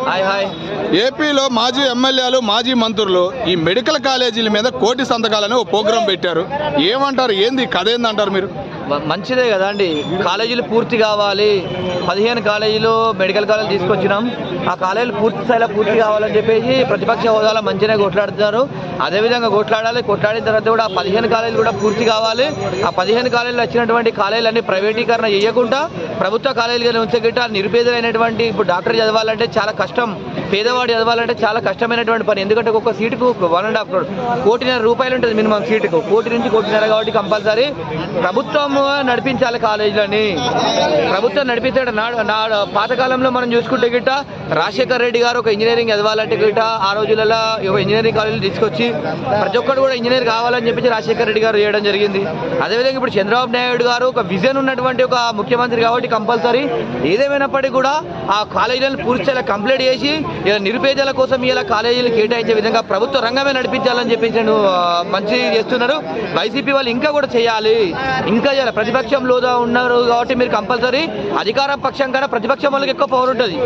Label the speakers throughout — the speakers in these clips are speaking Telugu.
Speaker 1: Hi hi.
Speaker 2: ఏపీలో మాజీ ఎమ్మెల్యేలు మాజీ మంత్రులు ఈ మెడికల్ కాలేజీల మీద కోటి సంతకాలని ఓ ప్రోగ్రాం పెట్టారు. ఏమంటారు? ఏంది? కథ ఏందంటారు మీరు?
Speaker 1: మంచిదే కదా అండి. కాలేజీలు పూర్తి కావాలి. పదిహేను కాలేజీలు మెడికల్ కాలేజీలు తీసుకొచ్చినాం. ఆ కాలేజీలు పూర్తి స్థాయిలో పూర్తి కావాలని చెప్పేసి ప్రతిపక్ష హోదాలో మంచిగా కొట్లాడుతున్నారు. అదేవిధంగా కొట్లాడాలి. కొట్లాడిన తర్వాత కూడా ఆ పదిహేను కాలేజీలు కూడా పూర్తి కావాలి. ఆ పదిహేను కాలేజీలు వచ్చినటువంటి కాలేజీలన్నీ ప్రైవేటీకరణ చేయకుండా ప్రభుత్వ కాలేజీలో ఉంచే గిట్ట నిరుపేదలైనటువంటి ఇప్పుడు డాక్టర్ చదవాలంటే చాలా కష్టం పేదవాడు చదవాలంటే చాలా కష్టమైనటువంటి పని. ఎందుకంటే ఒక్కొక్క సీటుకు వన్ అండ్ హాఫ్ క్రోడ్ కోటిన్నర రూపాయలు ఉంటుంది మినిమం సీటుకు. కోటి నుంచి కోటిన్నర కాబట్టి కంపల్సరీ ప్రభుత్వం నడిపించాలి కాలేజీలని. ప్రభుత్వం నడిపిస్తే నాడు నాడు పాతకాలంలో మనం చూసుకుంటే గిట్ట రాజశేఖర్ రెడ్డి గారు ఒక ఇంజనీరింగ్ చదవాలంటే గిట్ట ఆ రోజులలో ఒక ఇంజనీరింగ్ కాలేజీలు తీసుకొచ్చి ప్రతి ఒక్కరు కూడా ఇంజనీర్ కావాలని చెప్పి రాజశేఖర్ రెడ్డి గారు చేయడం జరిగింది. అదేవిధంగా ఇప్పుడు చంద్రబాబు నాయుడు గారు ఒక విజన్ ఉన్నటువంటి ఒక ముఖ్యమంత్రి కాబట్టి కంపల్సరీ. ఏదేమైనప్పటికీ కూడా ఆ కాలేజీలను పూర్తి కంప్లీట్ చేసి ఇలా నిరుపేదల కోసం ఇలా కాలేజీలు కేటాయించే విధంగా ప్రభుత్వ రంగమే నడిపించాలని చెప్పేసి నేను మంచి చేస్తున్నారు. వైసీపీ వాళ్ళు ఇంకా కూడా చేయాలి. ఇంకా చేయాలి. ప్రతిపక్షంలో ఉన్నారు కాబట్టి మీరు కంపల్సరీ అధికార పక్షం కన్నా ప్రతిపక్షం వాళ్ళకి ఎక్కువ పవర్ ఉంటుంది.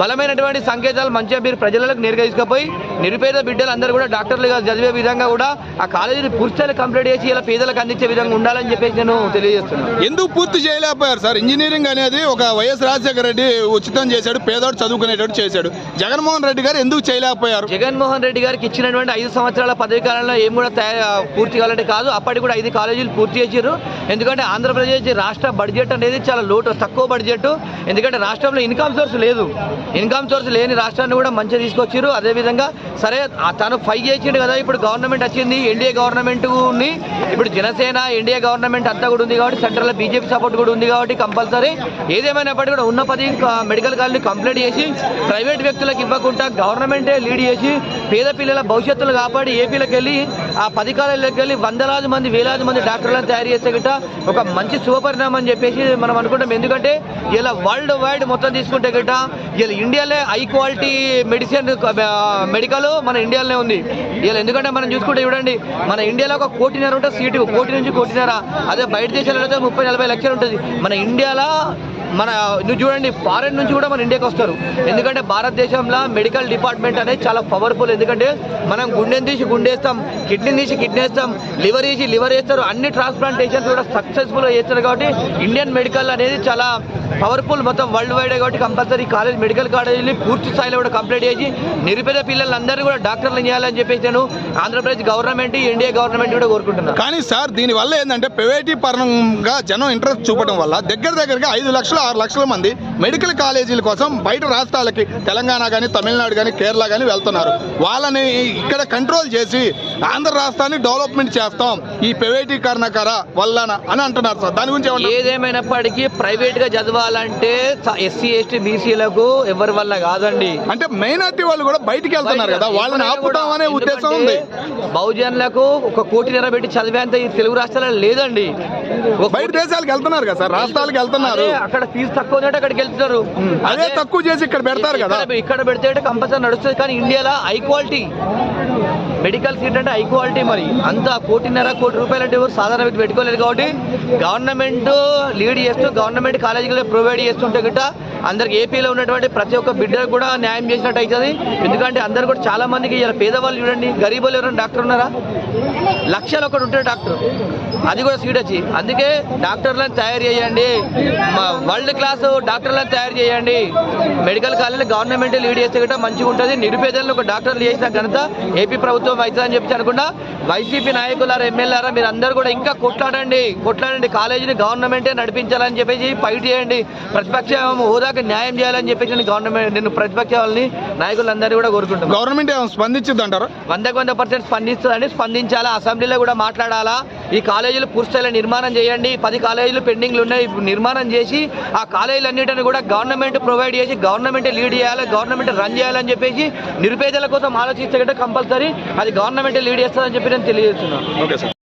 Speaker 1: బలమైనటువంటి సంకేతాలు మంచిగా మీరు ప్రజలకు నేరుగా తీసుకుపోయి నిరుపేద బిడ్డలు అందరూ కూడా డాక్టర్లుగా చదివే విధంగా కూడా ఆ కాలేజీని పూర్తి కంప్లీట్ చేసి ఇలా పేదలకు అందించే విధంగా ఉండాలని చెప్పేసి నేను తెలియజేస్తున్నాను.
Speaker 2: ఎందుకు పూర్తి చేయలేకపోయారు సార్? ఇంజనీరింగ్ అనేది ఒక వైఎస్ రాజశేఖర రెడ్డి ఉచితం చేశాడు పేదవాడు చదువుకునేటట్టు చేశాడు. జగన్మోహన్ రెడ్డి గారు ఎందుకు చేయలేకపోయారు?
Speaker 1: జగన్మోహన్ రెడ్డి గారికి ఇచ్చినటువంటి ఐదు సంవత్సరాల పదవి కాలంలో ఏం కూడా పూర్తి కావాలంటే కాదు అప్పటికి కూడా ఐదు కాలేజీలు పూర్తి చేసారు ఎందుకంటే ఆంధ్రప్రదేశ్ రాష్ట్ర బడ్జెట్ అనేది చాలా లోటు తక్కువ బడ్జెట్ ఎందుకంటే రాష్ట్రంలో ఇన్కమ్ సోర్స్ లేదు. ఇన్కమ్ సోర్స్ లేని రాష్ట్రాన్ని కూడా మంచిగా తీసుకొచ్చారు అదేవిధంగా సరే తను ఫైట్ చేసిండు కదా ఇప్పుడు గవర్నమెంట్ వచ్చింది ఎన్డీఏ గవర్నమెంట్ని ఇప్పుడు జనసేన ఎన్డీఏ గవర్నమెంట్ అంతా కూడా ఉంది కాబట్టి సెంట్రల్లో బీజేపీ సపోర్ట్ కూడా ఉంది కాబట్టి కంపల్సరీ ఏదేమైనప్పటికీ కూడా ఉన్న పది మెడికల్ కాలేజీ కంప్లీట్ చేసి ప్రైవేట్ వ్యక్తులకు ఇవ్వకుండా గవర్నమెంటే లీడ్ చేసి పేద పిల్లల భవిష్యత్తులు కాపాడి ఏపీలకు వెళ్ళి ఆ పది వెళ్ళి వందలాది మంది వేలాది మంది డాక్టర్లను తయారు చేసే గిట్ట ఒక మంచి శుభపరిణామం అని చెప్పేసి మనం అనుకుంటాం. ఎందుకంటే ఇలా వరల్డ్ వైడ్ మొత్తం తీసుకుంటే గిట్ట ఇలా ఇండియాలో హై క్వాలిటీ మెడిసిన్ మెడికల్ మన ఇండియాలోనే ఉంది. ఇలా ఎందుకంటే మనం చూసుకుంటే చూడండి మన ఇండియాలో ఒక కోటిన్నర ఉంటుంది సీటు కోటి నుంచి కోటిన్నర. అదే బయట దేశాలలో అయితే ముప్పై నలభై లక్షలు ఉంటుంది. మన ఇండియాలో మన నువ్వు చూడండి ఫారెన్ నుంచి కూడా మన ఇండియాకి వస్తారు. ఎందుకంటే భారతదేశంలో మెడికల్ డిపార్ట్మెంట్ అనేది చాలా పవర్ఫుల్ ఎందుకంటే మనం గుండెని తీసి గుండేస్తాం కిడ్నీని తీసి కిడ్నీ వేస్తాం లివర్ తీసి లివర్ వేస్తారు అన్ని ట్రాన్స్ప్లాంటేషన్స్ కూడా సక్సెస్ఫుల్గా చేస్తారు కాబట్టి ఇండియన్ మెడికల్ అనేది చాలా పవర్ఫుల్ మొత్తం వరల్డ్ వైడ్ కాబట్టి కంపల్సరీ కాలేజ్ మెడికల్ కాలేజీని పూర్తి స్థాయిలో కూడా కంప్లీట్ చేసి నిరుపేద పిల్లలందరినీ కూడా డాక్టర్లు చేయాలని చెప్పేసి నేను ఆంధ్రప్రదేశ్ గవర్నమెంట్ ఇండియా గవర్నమెంట్ కూడా కోరుకుంటున్నాను.
Speaker 2: కానీ సార్ దీనివల్ల ఏంటంటే ప్రైవేటీ పరంగా జనం ఇంట్రెస్ట్ చూపడం వల్ల దగ్గర దగ్గరగా ఐదు లక్షలు ఆరు లక్షల మంది మెడికల్ కాలేజీల కోసం బయట రాష్ట్రాలకి తెలంగాణ కానీ తమిళనాడు కానీ కేరళ కానీ వెళ్తున్నారు. వాళ్ళని ఇక్కడ కంట్రోల్ చేసి ఆంధ్ర రాష్ట్రాన్ని డెవలప్మెంట్ చేస్తాం. ఈ ప్రైవేటీకరణ కర వల్ల అని అంటున్నారు సార్. దాని గురించి
Speaker 1: ఏదేమైనప్పటికీ ప్రైవేట్గా చదవాలంటే ఎస్సీ ఎస్టీ బీసీలకు ఎవరి వల్ల కాదండి.
Speaker 2: అంటే మైనార్టీ వాళ్ళు కూడా బయటికి వెళ్తున్నారు కదా వాళ్ళని ఆపుతాం అనే ఉద్దేశం ఉంది.
Speaker 1: బహుజనులకు ఒక కోటి నిలబెట్టి చదివేంత ఈ తెలుగు రాష్ట్రాలలో లేదండి.
Speaker 2: బయట దేశాలకు వెళ్తున్నారు కదా సార్ రాష్ట్రాలకు వెళ్తున్నారు.
Speaker 1: అక్కడ ఫీజు తక్కువ అక్కడికి వెళ్తున్నారు.
Speaker 2: అదే తక్కువ చేసి ఇక్కడ పెడతారు కదా.
Speaker 1: ఇక్కడ పెడితే కంపల్సరీ నడుస్తుంది కానీ ఇండియాలో హై క్వాలిటీ. మెడికల్ సీట్ అంటే హై క్వాలిటీ మరి. అంత కోటిన్నర కోటి రూపాయలు అంటే ఎవరు సాధారణ వ్యక్తి పెట్టుకోలేదు కాబట్టి గవర్నమెంట్ లీడ్ చేస్తూ గవర్నమెంట్ కాలేజీలో ప్రొవైడ్ చేస్తుంటే గిట్ట అందరికి ఏపీలో ఉన్నటువంటి ప్రతి ఒక్క బిడ్డకు కూడా న్యాయం చేసినట్టు అవుతుంది. ఎందుకంటే అందరు కూడా చాలా మందికి ఇలా పేదవాళ్ళు చూడండి గరీబులు ఎవరైనా డాక్టర్ ఉన్నారా? లక్షలు ఒకటి ఉంటాడు డాక్టర్. అది కూడా సీట్ వచ్చి. అందుకే డాక్టర్లను తయారు చేయండి. వరల్డ్ క్లాస్ డాక్టర్లను తయారు చేయండి. మెడికల్ కాలేజీలు గవర్నమెంట్ లీడ్ చేస్తే కూడా మంచిగా ఉంటుంది. నిరుపేదలను ఒక డాక్టర్లు చేసిన ఘనత ఏపీ ప్రభుత్వం అవుతుందని చెప్పి అనుకున్నా. వైసీపీ నాయకులారా ఎమ్మెల్యేరా మీరు అందరూ కూడా ఇంకా కొట్లాడండి. కొట్లాడండి. కాలేజీని గవర్నమెంటే నడిపించాలని చెప్పేసి ఫైట్ చేయండి. ప్రతిపక్ష హోదా హోదాకి న్యాయం చేయాలని చెప్పేసి నేను గవర్నమెంట్ నేను ప్రతిపక్ష వాళ్ళని నాయకులందరూ కూడా కోరుకుంటున్నాను.
Speaker 2: గవర్నమెంట్ స్పందించింది అంటారు?
Speaker 1: వందకు వంద పర్సెంట్ స్పందిస్తుందండి. స్పందించాలా? అసెంబ్లీలో కూడా మాట్లాడాలా? ఈ కాలేజీలు పూర్తిస్థాయిలో నిర్మాణం చేయండి. పది కాలేజీలు పెండింగ్లు ఉన్నాయి. నిర్మాణం చేసి ఆ కాలేజీలన్నిటిని కూడా గవర్నమెంట్ ప్రొవైడ్ చేసి గవర్నమెంట్ లీడ్ చేయాలి గవర్నమెంట్ రన్ చేయాలని చెప్పేసి నిరుపేదల కోసం ఆలోచిస్తే కంపల్సరీ అది గవర్నమెంట్ లీడ్ చేస్తుందని చెప్పి నేను తెలియజేస్తున్నాను.
Speaker 2: Okay sir.